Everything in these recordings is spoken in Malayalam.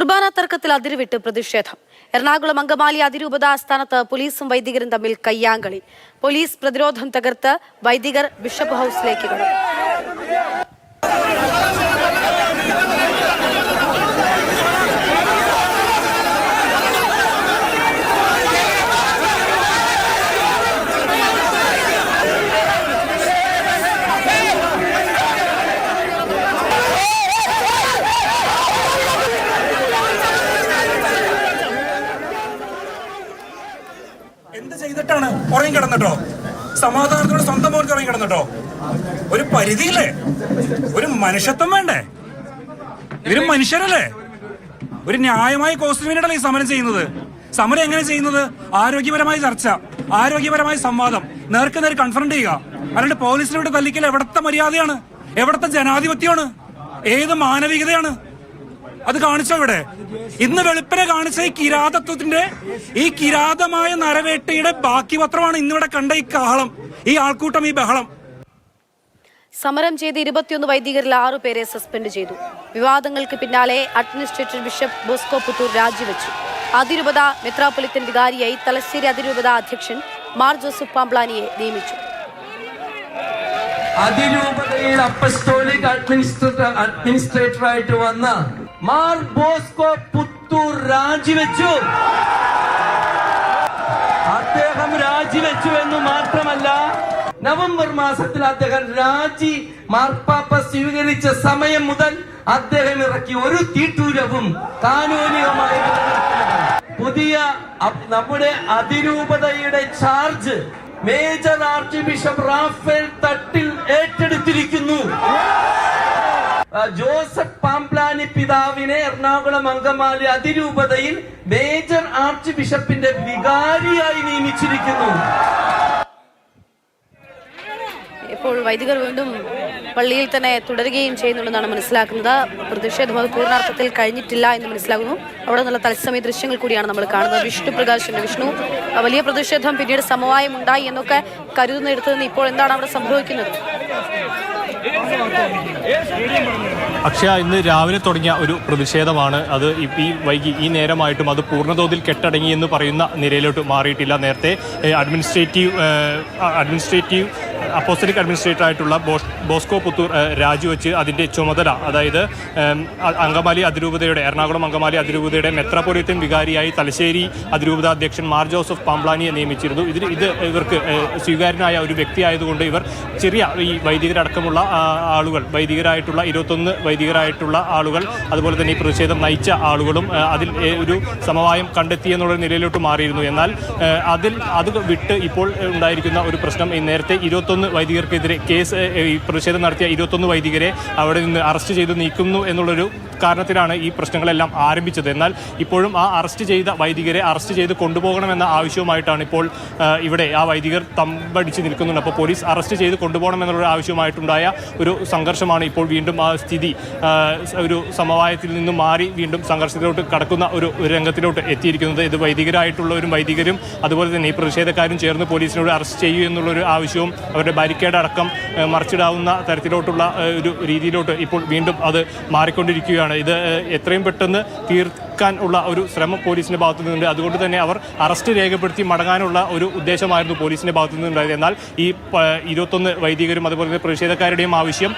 കുർബാന തർക്കത്തിൽ അതിരുവിട്ട് പ്രതിഷേധം. എറണാകുളം അങ്കമാലി അതിരൂപത ആസ്ഥാനത്ത് പോലീസും വൈദികരും തമ്മിൽ കയ്യാങ്കളി. പോലീസ് പ്രതിരോധം തകർത്ത് വൈദികർ ബിഷപ്പ് ഹൌസിലേക്ക് കടന്നു. എന്ത് ചെയ്തിട്ടാണ് ഉറങ്ങി കിടന്നിട്ടോ? സമാധാനത്തോടെ സ്വന്തം മോർക്ക് ഉറങ്ങി കിടന്നിട്ടോ? ഒരു പരിധിയില്ലേ? ഒരു മനുഷ്യത്വം വേണ്ടേ? ഇവരും മനുഷ്യരല്ലേ? ഒരു ന്യായമായ കോസ്റ്റിന് വേണ്ടിയിട്ടല്ലേ ഈ സമരം ചെയ്യുന്നത്? സമരം എങ്ങനെ ചെയ്യുന്നത്? ആരോഗ്യപരമായ ചർച്ച ആരോഗ്യപരമായ സംവാദം. നേർക്ക് നേരെ കൺഫ്രണ്ട് ചെയ്യുക. അല്ലാണ്ട് പോലീസിനോട് തല്ലിക്കൽ എവിടത്തെ മര്യാദയാണ്? എവിടത്തെ ജനാധിപത്യമാണ്? ഏത് മാനവികതയാണ്? അത് കാണിച്ചോ ഇവിടെ? ഇന്ന് വെളുപ്പിനെ കാണിച്ച ഈ കിരാതത്വത്തിന്റെ ഈ കിരാതമായ നരവേട്ടയുടെ ബാക്കി പത്രമാണ് ഇന്നിവിടെ കണ്ട ഈ കാഹളം ഈ ആൾക്കൂട്ടം ഈ ബഹളം. സമരം ചെയ്ത് ഇരുപത്തിയൊന്ന് വൈദികരിൽ ആറു പേരെ സസ്പെൻഡ് ചെയ്തു. വിവാദങ്ങൾക്ക് പിന്നാലെ അഡ്മിനിസ്ട്രേറ്റർ ബിഷപ്പ് ബോസ്കോ പുത്തൂർ രാജിവെച്ചു. അതിരൂപത മെത്രാപൊലിത്തൻ വികാരിയായി തലശ്ശേരി അതിരൂപത അധ്യക്ഷൻ മാർ ജോസഫ് പാംപ്ലാനിയെ നിയമിച്ചു. അതിരൂപതയിൽ അപ്പസ്റ്റോളിക് അഡ്മിനിസ്ട്രേറ്റർ അഡ്മിനിസ്ട്രേറ്ററായിട്ട് വന്ന മാർ ബോസ്കോ പുത്തൂർ രാജിവെച്ചു. അദ്ദേഹം രാജിവെച്ചു എന്ന് മാത്രമല്ല നവംബർ മാസത്തിൽ അദ്ദേഹം രാജി മാർപ്പാപ്പ സ്വീകരിച്ച സമയം മുതൽ അദ്ദേഹം ഇറക്കി ഒരു തീട്ടൂരവും കാനൂനികമായി പുതിയ നമ്മുടെ അതിരൂപതയുടെ charge major archbishop Raphael Thattil ഏറ്റെടുത്തിരിക്കുന്നു. Joseph Pamplany പിതാവിനെ എറണാകുളം അങ്കമാലി അതിരൂപതയിൽ മേജർ ആർച്ച് ബിഷപ്പിന്റെ വികാരിയായി നിയമിച്ചിരിക്കുന്നു. ഇപ്പോൾ വൈദികർ വീണ്ടും പള്ളിയിൽ തന്നെ തുടരുകയും ചെയ്യുന്നുണ്ടെന്നാണ് മനസ്സിലാക്കുന്നത്. പ്രതിഷേധം അത് പൂർണാർത്ഥത്തിൽ കഴിഞ്ഞിട്ടില്ല എന്ന് മനസ്സിലാകുന്നു. അവിടെ നിന്നുള്ള തത്സമയ ദൃശ്യങ്ങൾ കൂടിയാണ് നമ്മൾ കാണുന്നത്. വിഷ്ണു പ്രകാശിന്റെ വിഷ്ണു. വലിയ പ്രതിഷേധം പിന്നീട് സമവായം ഉണ്ടായി എന്നൊക്കെ കരുതുന്നിടത്ത് നിന്ന് ഇപ്പോൾ എന്താണ് അവിടെ സംഭവിക്കുന്നത്? അക്ഷയ ഇന്ന് രാവിലെ തുടങ്ങിയ ഒരു പ്രതിഷേധമാണ് അത് ഈ- വൈകി ഈ നേരമായിട്ടും അത് പൂർണതോതിൽ കെട്ടടങ്ങി എന്ന് പറയുന്ന നിലയിലോട്ട് മാറിയിട്ടില്ല. നേരത്തെ അഡ്മിനിസ്ട്രേറ്റീവ് അഡ്മിനിസ്ട്രേറ്റീവ് അപ്പോസ്റ്റലിക് അഡ്മിനിസ്ട്രേറ്റർ ആയിട്ടുള്ള ബോസ് ബോസ്കോ പുത്തൂർ രാജിവെച്ച് അതിന്റെ ചുമതല അതായത് അങ്കമാലി അതിരൂപതയുടെ എറണാകുളം അങ്കമാലി അതിരൂപതയുടെ മെത്രാപൊലിത്തൻ വികാരിയായി തലശ്ശേരി അതിരൂപത അധ്യക്ഷൻ മാർ ജോസഫ് പാംപ്ലാനിയെ നിയമിച്ചിരുന്നു. ഇതിൽ ഇത് ഇവർക്ക് സ്വീകാര്യനായ ഒരു വ്യക്തിയായതുകൊണ്ട് ഇവർ ചെറിയ ഈ വൈദികരടക്കമുള്ള ആളുകൾ വൈദികരായിട്ടുള്ള ഇരുപത്തൊന്ന് വൈദികരായിട്ടുള്ള ആളുകൾ അതുപോലെ തന്നെ ഈ പ്രതിഷേധം നയിച്ച ആളുകളും അതിൽ ഒരു സമവായം കണ്ടെത്തി എന്നുള്ള നിലയിലോട്ട് മാറിയിരുന്നു. എന്നാൽ അതിൽ അത് വിട്ട് ഇപ്പോൾ ഉണ്ടായിരിക്കുന്ന ഒരു പ്രശ്നം ഈ നേരത്തെ ഇരുപത്തൊന്ന് വൈദികർക്കെതിരെ കേസ് പ്രതിഷേധം നടത്തിയ ഇരുപത്തൊന്ന് വൈദികരെ അവിടെ നിന്ന് അറസ്റ്റ് ചെയ്ത് നീക്കുന്നു എന്നുള്ളൊരു കാരണത്തിലാണ് ഈ പ്രശ്നങ്ങളെല്ലാം ആരംഭിച്ചത്. എന്നാൽ ഇപ്പോഴും ആ അറസ്റ്റ് ചെയ്ത വൈദികരെ അറസ്റ്റ് ചെയ്ത് കൊണ്ടുപോകണമെന്ന ആവശ്യവുമായിട്ടാണ് ഇപ്പോൾ ഇവിടെ ആ വൈദികർ തമ്പടിച്ച് നിൽക്കുന്നുണ്ട്. അപ്പോൾ പോലീസ് അറസ്റ്റ് ചെയ്ത് കൊണ്ടുപോകണമെന്നുള്ള ആവശ്യമായിട്ടുണ്ടായ ഒരു സംഘർഷമാണ് ഇപ്പോൾ വീണ്ടും ആ സ്ഥിതി. ഒരു സമവായത്തിൽ നിന്നും മാറി വീണ്ടും സംഘർഷത്തിലോട്ട് കടക്കുന്ന ഒരു ഒരു രംഗത്തിലോട്ട് എത്തിയിരിക്കുന്നത്. ഇത് വൈദികരായിട്ടുള്ളവരും വൈദികരും അതുപോലെ തന്നെ ഈ പ്രതിഷേധക്കാരും ചേർന്ന് പോലീസിനോട് അറസ്റ്റ് ചെയ്യൂ എന്നുള്ളൊരു ആവശ്യവും അവരുടെ ബാരിക്കേഡ് അടക്കം മറിച്ചിടാവുന്ന തരത്തിലോട്ടുള്ള ഒരു രീതിയിലോട്ട് ഇപ്പോൾ വീണ്ടും അത് മാറിക്കൊണ്ടിരിക്കുകയാണ്. ഇത് എത്രയും പെട്ടെന്ന് തീർക്കാൻ ഉള്ള ഒരു ശ്രമം പോലീസിന്റെ ഭാഗത്തു നിന്നുണ്ട് അതുകൊണ്ട് തന്നെ അവർ അറസ്റ്റ് രേഖപ്പെടുത്തി മടങ്ങാനുള്ള ഒരു ഉദ്ദേശമായിരുന്നു പോലീസിന്റെ ഭാഗത്തു നിന്നുണ്ടായത് എന്നാൽ ഈ ഇരുപത്തൊന്ന് വൈദികരും അതുപോലെ തന്നെ പ്രതിഷേധക്കാരുടെയും ആവശ്യം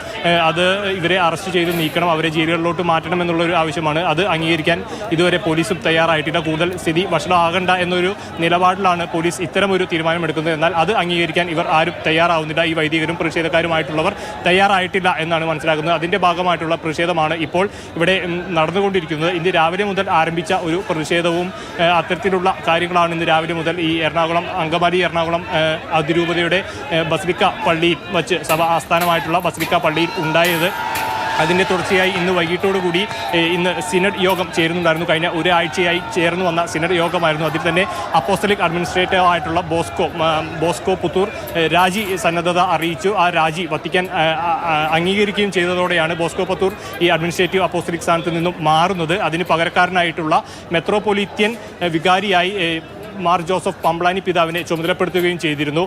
അത് ഇവരെ അറസ്റ്റ് ചെയ്ത് നീക്കണം അവരെ ജയിലുകളിലോട്ട് മാറ്റണം എന്നുള്ള ഒരു ആവശ്യമാണ്. അത് അംഗീകരിക്കാൻ ഇതുവരെ പോലീസും തയ്യാറായിട്ടില്ല. കൂടുതൽ സ്ഥിതി വഷളാകണ്ട എന്നൊരു നിലപാടിലാണ് പോലീസ് ഇത്തരമൊരു തീരുമാനമെടുക്കുന്നത്. എന്നാൽ അത് അംഗീകരിക്കാൻ ഇവർ ആരും തയ്യാറാവുന്നില്ല. ഈ വൈദികരും പ്രതിഷേധക്കാരുമായിട്ടുള്ളവർ തയ്യാറായിട്ടില്ല എന്നാണ് മനസ്സിലാക്കുന്നത്. അതിന്റെ ഭാഗമായിട്ടുള്ള പ്രതിഷേധമാണ് ഇപ്പോൾ ഇവിടെ നടന്നുകൊണ്ടിരിക്കുന്നത്. ഇന്ന് രാവിലെ മുതൽ ആരംഭിച്ച ഒരു പ്രതിഷേധവും അത്തരത്തിലുള്ള കാര്യങ്ങളാണ് ഇന്ന് രാവിലെ മുതൽ ഈ എറണാകുളം അങ്കമാലി എറണാകുളം അതിരൂപതയുടെ ബസലിക്ക പള്ളിയിൽ വച്ച് സഭ ആസ്ഥാനമായിട്ടുള്ള ബസ്ലിക്ക പള്ളിയിൽ ഉണ്ടായത്. അതിന്റെ തുടർച്ചയായി ഇന്ന് വൈകിട്ടോടുകൂടി കൂടി ഇന്ന് സിനഡ് യോഗം ചേരുന്നുണ്ടായിരുന്നു. കഴിഞ്ഞ ഒരാഴ്ചയായി ചേർന്ന് വന്ന സിനഡ് യോഗമായിരുന്നു. അതിൽ തന്നെ അപ്പോസ്റ്റലിക് അഡ്മിനിസ്ട്രേറ്റീവ് ആയിട്ടുള്ള ബോസ്കോ ബോസ്കോ പുത്തൂർ രാജി സന്നദ്ധത അറിയിച്ചു. ആ രാജി വത്തിക്കാൻ അംഗീകരിക്കുകയും ചെയ്തതോടെയാണ് ബോസ്കോ പുത്തൂർ ഈ അഡ്മിനിസ്ട്രേറ്റീവ് അപ്പോസ്റ്റലിക് സ്ഥാനത്ത് നിന്നും മാറുന്നത്. അതിന് പകരക്കാരനായിട്ടുള്ള മെത്രോപൊലീത്യൻ വികാരിയായി മാർ ജോസഫ് പമ്പ്ലാനി പിതാവിനെ ചുമതലപ്പെടുത്തുകയും ചെയ്തിരുന്നു.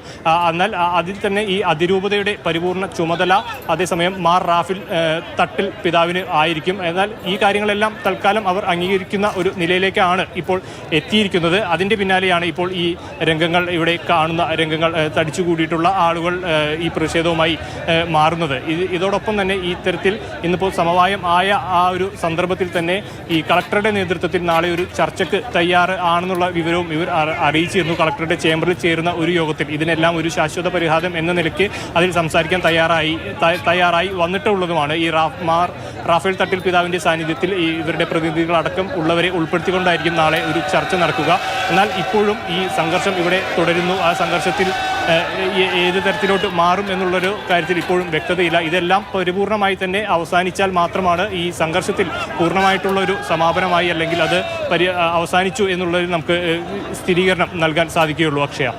എന്നാൽ അതിൽ തന്നെ ഈ അതിരൂപതയുടെ പരിപൂർണ ചുമതല അതേസമയം മാർ റാഫിൽ തട്ടിൽ പിതാവിന് ആയിരിക്കും. എന്നാൽ ഈ കാര്യങ്ങളെല്ലാം തൽക്കാലം അവർ അംഗീകരിക്കുന്ന ഒരു നിലയിലേക്കാണ് ഇപ്പോൾ എത്തിയിരിക്കുന്നത്. അതിന്റെ പിന്നാലെയാണ് ഇപ്പോൾ ഈ രംഗങ്ങൾ ഇവിടെ കാണുന്ന രംഗങ്ങൾ തടിച്ചുകൂടിയിട്ടുള്ള ആളുകൾ ഈ പ്രതിഷേധവുമായി മാറുന്നത്. ഇത് ഇതോടൊപ്പം തന്നെ ഈ ഇത്തരത്തിൽ ഇന്നിപ്പോൾ സമവായം ആയ ആ ഒരു സന്ദർഭത്തിൽ തന്നെ ഈ കളക്ടറുടെ നേതൃത്വത്തിൽ നാളെ ഒരു ചർച്ചയ്ക്ക് തയ്യാറ് ആണെന്നുള്ള വിവരവും ഇവർ അറിയിച്ചിരുന്നു. കളക്ടറുടെ ചേംബറിൽ ചേരുന്ന ഒരു യോഗത്തിൽ ഇതിനെല്ലാം ഒരു ശാശ്വത പരിഹാരം എന്ന നിലയ്ക്ക് അതിൽ സംസാരിക്കാൻ തയ്യാറായി തയ്യാറായി വന്നിട്ടുള്ളതുമാണ് ഈ മാർ റാഫേൽ തട്ടിൽ പിതാവിന്റെ സാന്നിധ്യത്തിൽ ഈ ഇവരുടെ പ്രതിനിധികളടക്കം ഉള്ളവരെ ഉൾപ്പെടുത്തിക്കൊണ്ടായിരിക്കും നാളെ ഒരു ചർച്ച നടക്കുക. എന്നാൽ ഇപ്പോഴും ഈ സംഘർഷം ഇവിടെ തുടരുന്നു. ആ സംഘർഷത്തിൽ ഏത് തരത്തിലോട്ട് മാറും എന്നുള്ളൊരു കാര്യത്തിൽ ഇപ്പോഴും വ്യക്തതയില്ല. ഇതെല്ലാം പരിപൂർണമായി തന്നെ അവസാനിച്ചാൽ മാത്രമാണ് ഈ സംഘർഷത്തിൽ പൂർണമായിട്ടുള്ള ഒരു സമാപനമായി അല്ലെങ്കിൽ അത് പരി അവസാനിച്ചു എന്നുള്ളതിൽ നമുക്ക് സ്ഥിരീകരണം നൽകാൻ സാധിക്കുകയുള്ളൂ. അക്ഷയ.